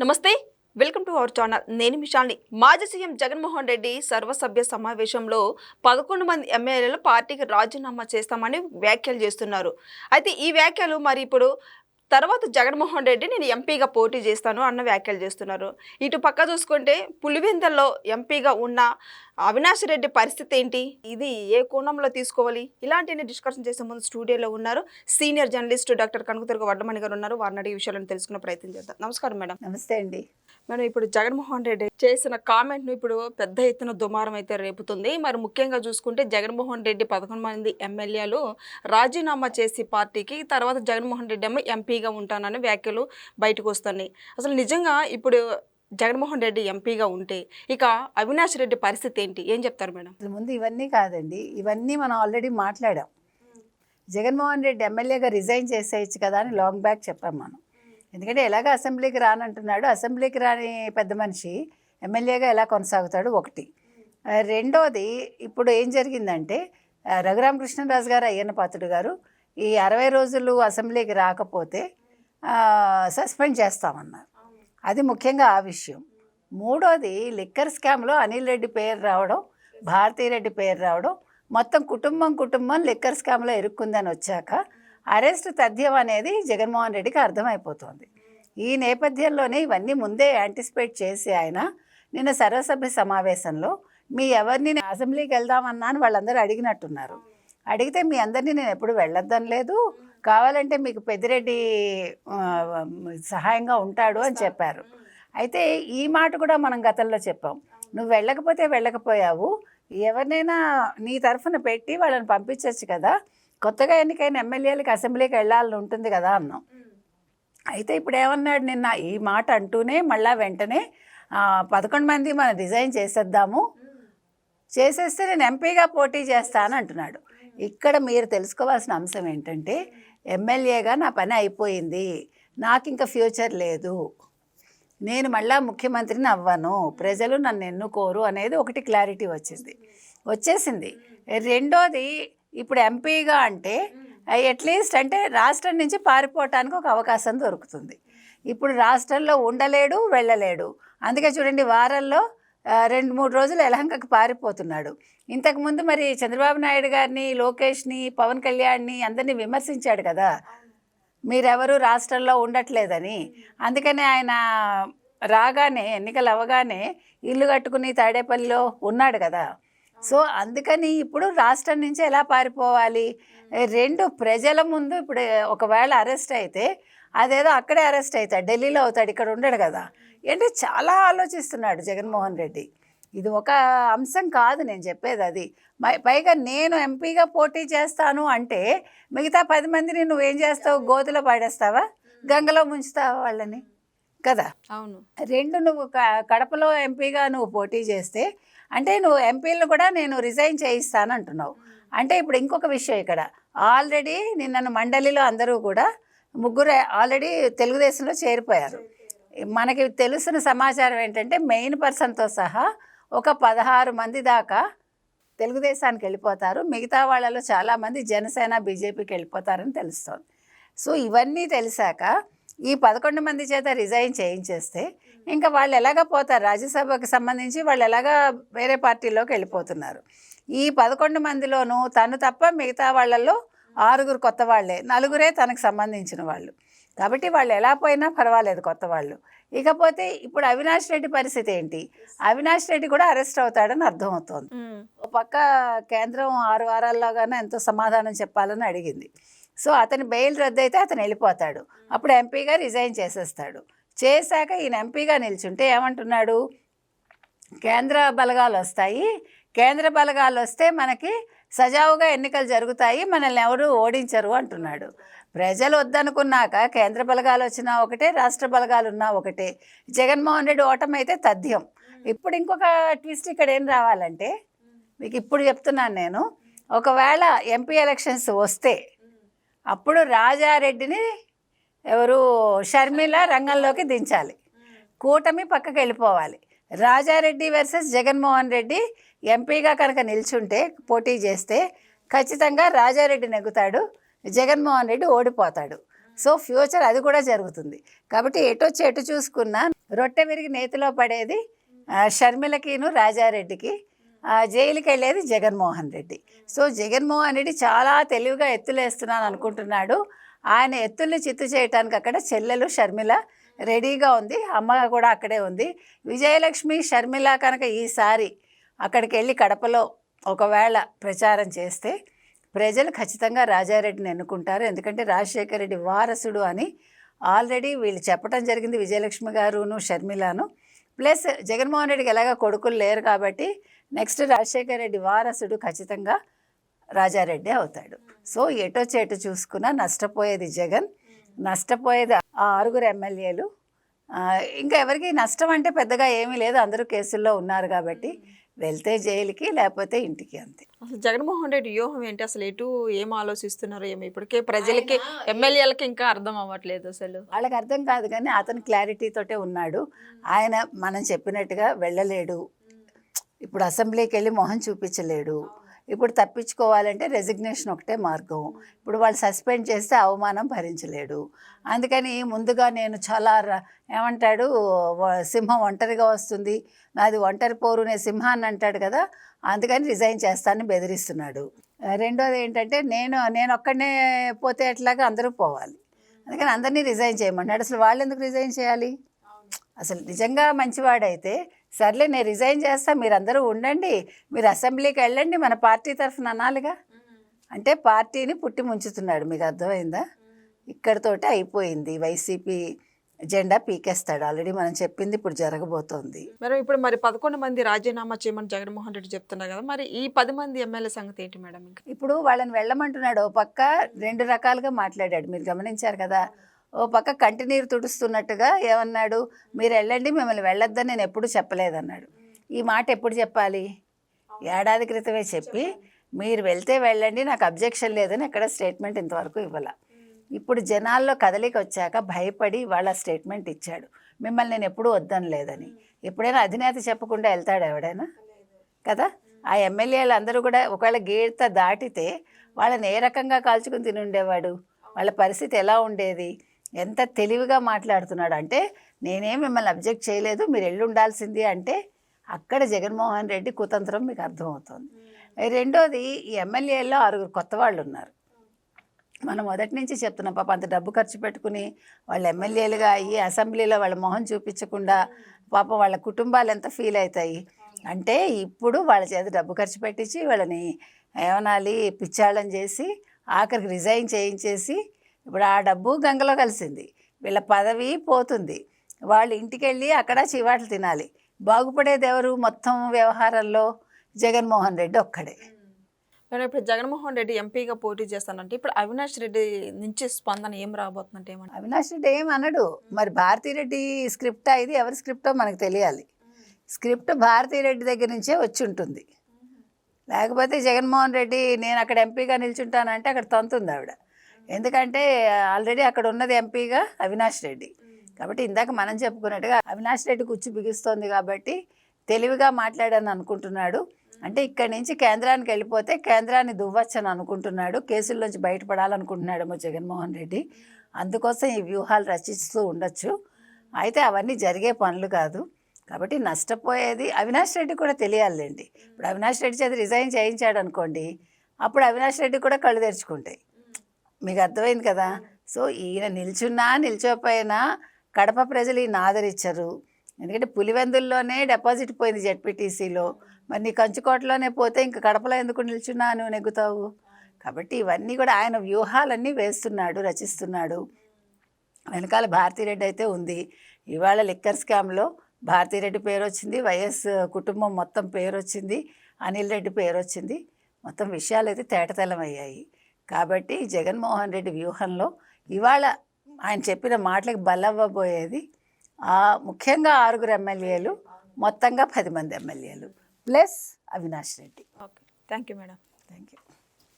నమస్తే welcome to our channel. నేను మిషాల్ని. మాజీ సీఎం జగన్మోహన్ రెడ్డి సర్వసభ్య సమావేశంలో పదకొండు మంది ఎమ్మెల్యేలు పార్టీకి రాజీనామా చేస్తామని వ్యాఖ్యలు చేస్తున్నారు. అయితే ఈ వ్యాఖ్యలు మరి ఇప్పుడు తర్వాత జగన్మోహన్ రెడ్డి నేను ఎంపీగా పోటీ చేస్తాను అన్న వ్యాఖ్యలు చేస్తున్నారు. ఇటు పక్క చూసుకుంటే పులివెందల్లో ఎంపీగా ఉన్న అవినాష్ రెడ్డి పరిస్థితి ఏంటి? ఇది ఏ కోణంలో తీసుకోవాలి? ఇలాంటివి డిస్కషన్ చేసే ముందు స్టూడియోలో ఉన్నారు. Senior journalist doctor Kanakadurga Vaddamani garu ఉన్నారు. వారిని అడిగే విషయాలను తెలుసుకునే ప్రయత్నం చేద్దాం. నమస్కారం మేడం. నమస్తే అండి. మేడం ఇప్పుడు జగన్మోహన్ రెడ్డి చేసిన కామెంట్ను ఇప్పుడు పెద్ద ఎత్తున దుమారం అయితే రేపుతుంది. మరి ముఖ్యంగా చూసుకుంటే జగన్మోహన్ రెడ్డి పదకొండు మంది ఎమ్మెల్యేలు రాజీనామా చేసి పార్టీకి తర్వాత జగన్మోహన్ రెడ్డి ఏమో ఎంపీగా ఉంటానని వ్యాఖ్యలు బయటకు వస్తున్నాయి. అసలు నిజంగా ఇప్పుడు జగన్మోహన్ రెడ్డి ఎంపీగా ఉంటే ఇక అవినాష్ రెడ్డి పరిస్థితి ఏంటి? ఏం చెప్తారు మేడం? అసలు ముందు ఇవన్నీ కాదండి. ఇవన్నీ మనం ఆల్రెడీ మాట్లాడాం. జగన్మోహన్ రెడ్డి ఎమ్మెల్యేగా రిజైన్ చేసేయచ్చు కదా అని లాంగ్ బ్యాక్ చెప్పాం మనం. ఎందుకంటే ఎలాగ అసెంబ్లీకి రానంటున్నాడు. అసెంబ్లీకి రాని పెద్ద మనిషి ఎమ్మెల్యేగా ఎలా కొనసాగుతాడు? ఒకటి. రెండోది ఇప్పుడు ఏం జరిగిందంటే రఘురామకృష్ణరాజు గారు అయ్యన్న పాత్రుడు గారు ఈ అరవై రోజులు అసెంబ్లీకి రాకపోతే సస్పెండ్ చేస్తామన్నారు. అది ముఖ్యంగా ఆ విషయం. మూడోది లిక్కర్ స్కామ్లో అనిల్ రెడ్డి పేరు రావడం భారతీరెడ్డి పేరు రావడం మొత్తం కుటుంబం కుటుంబం లిక్కర్ స్కామ్లో ఇరుక్కుందని వచ్చాక అరెస్ట్ తథ్యం అనేది జగన్మోహన్ రెడ్డికి అర్థమైపోతుంది. ఈ నేపథ్యంలోనే ఇవన్నీ ముందే యాంటిసిపేట్ చేసి ఆయన నిన్న సర్వసభ్య సమావేశంలో మీ ఎవరిని అసెంబ్లీకి వెళ్దామన్నా అని వాళ్ళందరూ అడిగినట్టున్నారు. అడిగితే మీ అందరినీ నేను ఎప్పుడు వెళ్ళొద్దని లేదు. కావాలంటే మీకు పెద్దిరెడ్డి సహాయంగా ఉంటాడు అని చెప్పారు. అయితే ఈ మాట కూడా మనం గతంలో చెప్పాం. నువ్వు వెళ్ళకపోతే వెళ్ళకపోయావు. ఎవరినైనా నీ తరఫున పెట్టి వాళ్ళని పంపించవచ్చు కదా. కొత్తగా ఎన్నికైన ఎమ్మెల్యేలకు అసెంబ్లీకి వెళ్ళాలని ఉంటుంది కదా అన్నాం. అయితే ఇప్పుడు ఏమన్నాడు నిన్న? ఈ మాట అంటూనే మళ్ళా వెంటనే పదకొండు మంది మనం డిజైన్ చేసేద్దాము. చేసేస్తే నేను ఎంపీగా పోటీ చేస్తాను అంటున్నాడు. ఇక్కడ మీరు తెలుసుకోవాల్సిన అంశం ఏంటంటే ఎమ్మెల్యేగా నా పని అయిపోయింది. నాకు ఇంకా ఫ్యూచర్ లేదు. నేను మళ్ళా ముఖ్యమంత్రిని అవ్వను. ప్రజలు నన్ను ఎన్నుకోరు అనేది ఒకటి క్లారిటీ వచ్చింది. వచ్చేసింది. రెండోది ఇప్పుడు ఎంపీగా అంటే అట్లీస్ట్ అంటే రాష్ట్రం నుంచి పారిపోవటానికి ఒక అవకాశం దొరుకుతుంది. ఇప్పుడు రాష్ట్రంలో ఉండలేడు వెళ్ళలేడు. అందుకే చూడండి వారంలో రెండు మూడు రోజులు యలహంకకు పారిపోతున్నాడు. ఇంతకుముందు మరి చంద్రబాబు నాయుడు గారిని లోకేష్ని పవన్ కళ్యాణ్ని అందరినీ విమర్శించాడు కదా. మీరెవరు రాష్ట్రంలో ఉండట్లేదని. అందుకని ఆయన రాగానే ఎన్నికలు అవ్వగానే ఇల్లు కట్టుకుని తాడేపల్లిలో ఉన్నాడు కదా. సో అందుకని ఇప్పుడు రాష్ట్రం నుంచి ఎలా పారిపోవాలి? రెండు ప్రజల ముందు ఇప్పుడు ఒకవేళ అరెస్ట్ అయితే అదేదో అక్కడే అరెస్ట్ అవుతాడు ఢిల్లీలో అవుతాడు ఇక్కడ ఉండడు కదా. అంటే చాలా ఆలోచిస్తున్నాడు జగన్మోహన్ రెడ్డి. ఇది ఒక అంశం కాదు నేను చెప్పేది అది. పైగా నేను ఎంపీగా పోటీ చేస్తాను అంటే మిగతా పది మందిని నువ్వేం చేస్తావు? గోతులో పడేస్తావా? గంగలో ముంచుతావా వాళ్ళని? కదా? అవును. రెండు నువ్వు కడపలో ఎంపీగా నువ్వు పోటీ చేస్తే అంటే నువ్వు ఎంపీలను కూడా నేను రిజైన్ చేయిస్తాను అంటున్నావు. అంటే ఇప్పుడు ఇంకొక విషయం ఇక్కడ. ఆల్రెడీ నిన్న మండలిలో అందరూ కూడా ముగ్గురు ఆల్రెడీ తెలుగుదేశంలో చేరిపోయారు. మనకి తెలుసిన సమాచారం ఏంటంటే మెయిన్ పర్సన్తో సహా ఒక పదహారు మంది దాకా తెలుగుదేశానికి వెళ్ళిపోతారు. మిగతా వాళ్ళలో చాలామంది జనసేన బీజేపీకి వెళ్ళిపోతారని తెలుస్తోంది. సో ఇవన్నీ తెలిసాక ఈ పదకొండు మంది చేత రిజైన్ చేయించేస్తే ఇంకా వాళ్ళు ఎలాగ పోతారు? రాజ్యసభకు సంబంధించి వాళ్ళు ఎలాగా వేరే పార్టీలోకి వెళ్ళిపోతున్నారు? ఈ పదకొండు మందిలోనూ తను తప్ప మిగతా వాళ్ళల్లో ఆరుగురు కొత్త వాళ్ళే. నలుగురే తనకు సంబంధించిన వాళ్ళు. కాబట్టి వాళ్ళు ఎలా పోయినా పర్వాలేదు కొత్త వాళ్ళు. ఇకపోతే ఇప్పుడు అవినాష్ రెడ్డి పరిస్థితి ఏంటి? అవినాష్ రెడ్డి కూడా అరెస్ట్ అవుతాడని అర్థమవుతోంది. ఉమ్. ఒక పక్క కేంద్రం ఆరు వారాల్లోగానే ఎంతో సమాధానం చెప్పాలని అడిగింది. సో అతని బెయిల్ రద్దు అయితే అతను వెళ్ళిపోతాడు. అప్పుడు ఎంపీగా రిజైన్ చేసేస్తాడు. చేశాక ఈయన ఎంపీగా నిల్చుంటే ఏమంటున్నాడు? కేంద్ర బలగాలు వస్తాయి. కేంద్ర బలగాలు వస్తే మనకి సజావుగా ఎన్నికలు జరుగుతాయి మనల్ని ఎవరు ఓడించరు అంటున్నాడు. ప్రజలు వద్దనుకున్నాక కేంద్ర బలగాలు వచ్చినా ఒకటే రాష్ట్ర బలగాలు ఉన్నా ఒకటే. జగన్మోహన్ రెడ్డి ఓటమి అయితే తథ్యం ఇప్పుడు ఇంకొక ట్విస్ట్ ఇక్కడ ఏం రావాలంటే మీకు ఇప్పుడు చెప్తున్నాను నేను ఒకవేళ ఎంపీ ఎలక్షన్స్ వస్తే అప్పుడు రాజారెడ్డిని ఎవరు షర్మిల రంగంలోకి దించాలి. కూటమి పక్కకి వెళ్ళిపోవాలి రాజారెడ్డి వర్సెస్ జగన్మోహన్ రెడ్డి ఎంపీగా కనుక నిల్చుంటే పోటీ చేస్తే ఖచ్చితంగా రాజారెడ్డి నెగ్గుతాడు జగన్మోహన్ రెడ్డి ఓడిపోతాడు. సో ఫ్యూచర్ అది కూడా జరుగుతుంది. కాబట్టి ఎటొచ్చి ఎటు చూసుకున్నా రొట్టె విరిగి నేతిలో పడేది షర్మిలకిను రాజారెడ్డికి జైలుకి వెళ్ళేది జగన్మోహన్ రెడ్డి. సో జగన్మోహన్ రెడ్డి చాలా తెలివిగా ఎత్తులేస్తున్నాను అనుకుంటున్నాడు. ఆయన ఎత్తుల్ని చిత్తు చేయటానికి అక్కడ చెల్లెలు షర్మిల రెడీగా ఉంది అమ్మ కూడా అక్కడే ఉంది. విజయలక్ష్మి షర్మిల కనుక ఈసారి అక్కడికి వెళ్ళి కడపలో ఒకవేళ ప్రచారం చేస్తే ప్రజలు ఖచ్చితంగా రాజారెడ్డిని ఎన్నుకుంటారు. ఎందుకంటే రాజశేఖర రెడ్డి వారసుడు అని ఆల్రెడీ వీళ్ళు చెప్పడం జరిగింది విజయలక్ష్మి గారును షర్మిలాను. ప్లస్ జగన్మోహన్ రెడ్డికి ఎలాగ కొడుకులు లేరు కాబట్టి నెక్స్ట్ రాజశేఖర రెడ్డి వారసుడు ఖచ్చితంగా రాజారెడ్డి అవుతాడు. సో ఎటొచ్చి ఎటు చూసుకున్నా నష్టపోయేది జగన్. నష్టపోయేది ఆ ఆరుగురు ఎమ్మెల్యేలు. ఇంకా ఎవరికి నష్టం అంటే పెద్దగా ఏమీ లేదు. అందరూ కేసుల్లో ఉన్నారు కాబట్టి వెళ్తే జైలుకి లేకపోతే ఇంటికి అంతే. అసలు జగన్మోహన్ రెడ్డి వ్యూహం ఏంటి? అసలు ఎటు ఏం ఆలోచిస్తున్నారు ఏమి ఇప్పటికే ప్రజలకి ఎమ్మెల్యేలకి ఇంకా అర్థం అవ్వట్లేదు అసలు. వాళ్ళకి అర్థం కాదు కానీ అతను క్లారిటీ తోటే ఉన్నాడు. ఆయన మనం చెప్పినట్టుగా వెళ్ళలేడు. ఇప్పుడు అసెంబ్లీకి వెళ్ళి మొహం చూపించలేడు. ఇప్పుడు తప్పించుకోవాలంటే రెసిగ్నేషన్ ఒకటే మార్గం. ఇప్పుడు వాళ్ళు సస్పెండ్ చేస్తే అవమానం భరించలేడు. అందుకని ముందుగా నేను చాలా ఏమంటాడు సింహం ఒంటరిగా వస్తుంది. నాది ఒంటరి పోరు నేను సింహాన్ని అంటాడు కదా అందుకని రిజైన్ చేస్తానని బెదిరిస్తున్నాడు. రెండోది ఏంటంటే నేను నేను ఒక్కడనే పోతే ఎట్లాగా అందరూ పోవాలి. అందుకని అందరినీ రిజైన్ చేయమన్నాడు అసలు వాళ్ళు ఎందుకు రిజైన్ చేయాలి అసలు నిజంగా మంచివాడైతే సర్లే నేను రిజైన్ చేస్తా మీరు అందరూ ఉండండి. మీరు అసెంబ్లీకి వెళ్ళండి మన పార్టీ తరఫున అనాలిగా. అంటే పార్టీని పుట్టి ముంచుతున్నాడు మీకు అర్థమైందా? ఇక్కడితోటే అయిపోయింది. వైసీపీ జెండా పీకేస్తాడు. ఆల్రెడీ మనం చెప్పింది ఇప్పుడు జరగబోతోంది. మేడం ఇప్పుడు మరి పదకొండు మంది రాజీనామా చేయమని జగన్మోహన్ రెడ్డి చెప్తున్నారు కదా మరి ఈ పది మంది ఎమ్మెల్యే సంగతి ఏంటి మేడం ఇప్పుడు వాళ్ళని వెళ్ళమంటున్నాడు ఓ పక్క రెండు రకాలుగా మాట్లాడాడు. మీరు గమనించారు కదా ఓ పక్క కంటినీరు తుడుస్తున్నట్టుగా ఏమన్నాడు? మీరు వెళ్ళండి మిమ్మల్ని వెళ్ళొద్దని నేను ఎప్పుడు చెప్పలేదన్నాడు. ఈ మాట ఎప్పుడు చెప్పాలి? ఏడాది క్రితమే చెప్పి మీరు వెళ్తే వెళ్ళండి నాకు అబ్జెక్షన్ లేదని ఎక్కడ స్టేట్మెంట్ ఇంతవరకు ఇవ్వాల. ఇప్పుడు జనాల్లో కదలిక వచ్చాక భయపడి వాళ్ళ స్టేట్మెంట్ ఇచ్చాడు. మిమ్మల్ని నేను ఎప్పుడూ వద్దని లేదని. ఎప్పుడైనా అధినేత చెప్పకుండా వెళ్తాడు ఎవడైనా? కదా? ఆ ఎమ్మెల్యేలు అందరూ కూడా ఒకవేళ గీత దాటితే వాళ్ళని ఏ రకంగా కాల్చుకుని తిని ఉండేవాడు? వాళ్ళ పరిస్థితి ఎలా ఉండేది? ఎంత తెలివిగా మాట్లాడుతున్నాడు అంటే నేనేం మిమ్మల్ని అబ్జెక్ట్ చేయలేదు మీరు ఎల్లు ఉండాల్సింది అంటే అక్కడ జగన్మోహన్ రెడ్డి కుతంత్రం మీకు అర్థమవుతుంది. రెండోది ఈ ఎమ్మెల్యేల్లో ఆరుగురు కొత్త వాళ్ళు ఉన్నారు మనం మొదటి నుంచి చెప్తున్నాం పాప అంత డబ్బు ఖర్చు పెట్టుకుని వాళ్ళు ఎమ్మెల్యేలుగా అయ్యి అసెంబ్లీలో వాళ్ళ మొహం చూపించకుండా పాపం వాళ్ళ కుటుంబాలు ఎంత ఫీల్ అవుతాయి? అంటే ఇప్పుడు వాళ్ళ చేత డబ్బు ఖర్చు పెట్టించి వాళ్ళని ఏమనాలి పిచ్చాళ్ళని చేసి ఆఖరికి రిజైన్ చేయించేసి ఇప్పుడు ఆ డబ్బు గంగలో కలిసింది. వీళ్ళ పదవి పోతుంది. వాళ్ళు ఇంటికి వెళ్ళి అక్కడ చివాట్లు తినాలి. బాగుపడేది ఎవరు మొత్తం వ్యవహారంలో జగన్మోహన్ రెడ్డి ఒక్కడే. మేడం ఇప్పుడు జగన్మోహన్ రెడ్డి ఎంపీగా పోటీ చేస్తానంటే ఇప్పుడు అవినాష్ రెడ్డి నుంచి స్పందన ఏం రాబోతుందంటే ఏమంటారు? అవినాష్ రెడ్డి ఏం అనడు. మరి భారతీరెడ్డి స్క్రిప్ట్ ఇది ఎవరి స్క్రిప్టో మనకు తెలియాలి. స్క్రిప్ట్ భారతీరెడ్డి దగ్గర నుంచే వచ్చి ఉంటుంది లేకపోతే జగన్మోహన్ రెడ్డి నేను అక్కడ ఎంపీగా నిల్చుంటానంటే అక్కడ తంతుంది ఆవిడ ఎందుకంటే ఆల్రెడీ అక్కడ ఉన్నది ఎంపీగా అవినాష్ రెడ్డి. కాబట్టి ఇందాక మనం చెప్పుకున్నట్టుగా అవినాష్ రెడ్డి కుచ్చి బిగిస్తోంది కాబట్టి తెలివిగా మాట్లాడని అనుకుంటున్నాడు. అంటే ఇక్కడి నుంచి కేంద్రానికి వెళ్ళిపోతే కేంద్రాన్ని దువ్వచ్చని అనుకుంటున్నాడు. కేసుల్లోంచి బయటపడాలనుకుంటున్నాడేమో జగన్మోహన్ రెడ్డి. అందుకోసం ఈ వ్యూహాలు రచిస్తూ ఉండొచ్చు. అయితే అవన్నీ జరిగే పనులు కాదు. కాబట్టి నష్టపోయేది అవినాష్ రెడ్డి కూడా తెలియాలండి ఇప్పుడు అవినాష్ రెడ్డి చేత రిజైన్ చేయించాడు అనుకోండి అప్పుడు అవినాష్ రెడ్డి కూడా కళ్ళు తెరుచుకుంటాయి. మీకు అర్థమైంది కదా? సో ఈయన నిల్చున్నా నిల్చోపోయినా కడప ప్రజలు ఈయన ఆదరించరు. ఎందుకంటే పులివెందుల్లోనే డిపాజిట్ పోయింది జెడ్పీటీసీలో. మరి నీ కంచుకోటలోనే పోతే ఇంక కడపలో ఎందుకు నిల్చున్నా నువ్వు నెగ్గుతావు? కాబట్టి ఇవన్నీ కూడా ఆయన వ్యూహాలన్నీ వేస్తున్నాడు రచిస్తున్నాడు. వెనకాల భారతీరెడ్డి అయితే ఉంది. ఇవాళ లిక్కర్ స్కామ్లో భారతీరెడ్డి పేరు వచ్చింది వైఎస్ కుటుంబం మొత్తం పేరు వచ్చింది అనిల్ రెడ్డి పేరు వచ్చింది మొత్తం విషయాలు అయితే తేటతెల్లమయ్యాయి. కాబట్టి జగన్మోహన్ రెడ్డి వ్యూహంలో ఇవాళ ఆయన చెప్పిన మాటలకు బలవ్వబోయేది ఆ ముఖ్యంగా ఆరుగురు ఎమ్మెల్యేలు మొత్తంగా పది మంది ఎమ్మెల్యేలు. Plus Avinash Reddy. Okay thank you madam thank you